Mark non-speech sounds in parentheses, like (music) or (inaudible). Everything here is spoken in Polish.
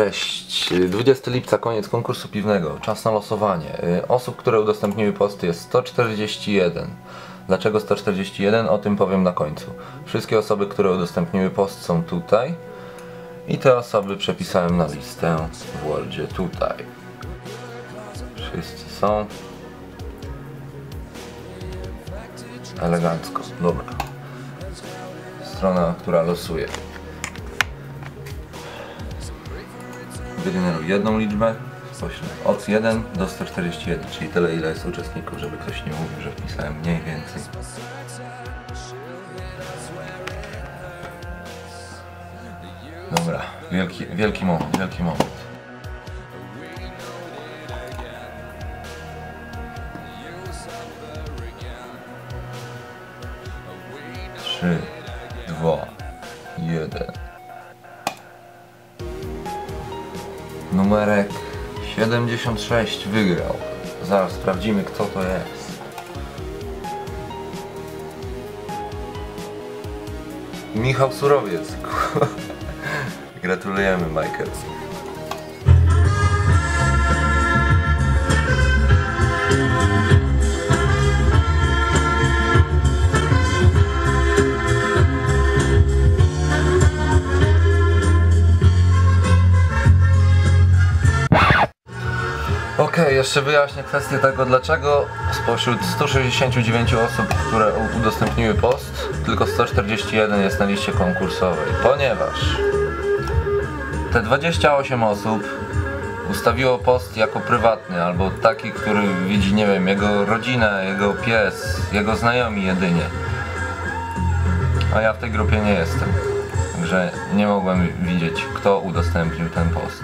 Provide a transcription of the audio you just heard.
Cześć, 20 lipca, koniec konkursu piwnego, czas na losowanie. Y, Osób, które udostępniły posty jest 141. Dlaczego 141? O tym powiem na końcu. Wszystkie osoby, które udostępniły post są tutaj i te osoby przepisałem na listę w Wordzie tutaj. Wszyscy są. Elegancko, dobra. Strona, która losuje. Wygeneruj jedną liczbę spośród od 1 do 141, czyli tyle ile jest uczestników, żeby ktoś nie mówił, że wpisałem mniej więcej. Dobra, wielki, wielki moment, wielki moment. Trzy, dwa, jeden. Numerek 76 wygrał. Zaraz sprawdzimy kto to jest. Michał Surowiec. (laughs) Gratulujemy Michael. Okej, jeszcze wyjaśnię kwestię tego, dlaczego spośród 169 osób, które udostępniły post, tylko 141 jest na liście konkursowej. Ponieważ te 28 osób ustawiło post jako prywatny, albo taki, który widzi, nie wiem, jego rodzina, jego pies, jego znajomi jedynie. A ja w tej grupie nie jestem. Także nie mogłem widzieć, kto udostępnił ten post.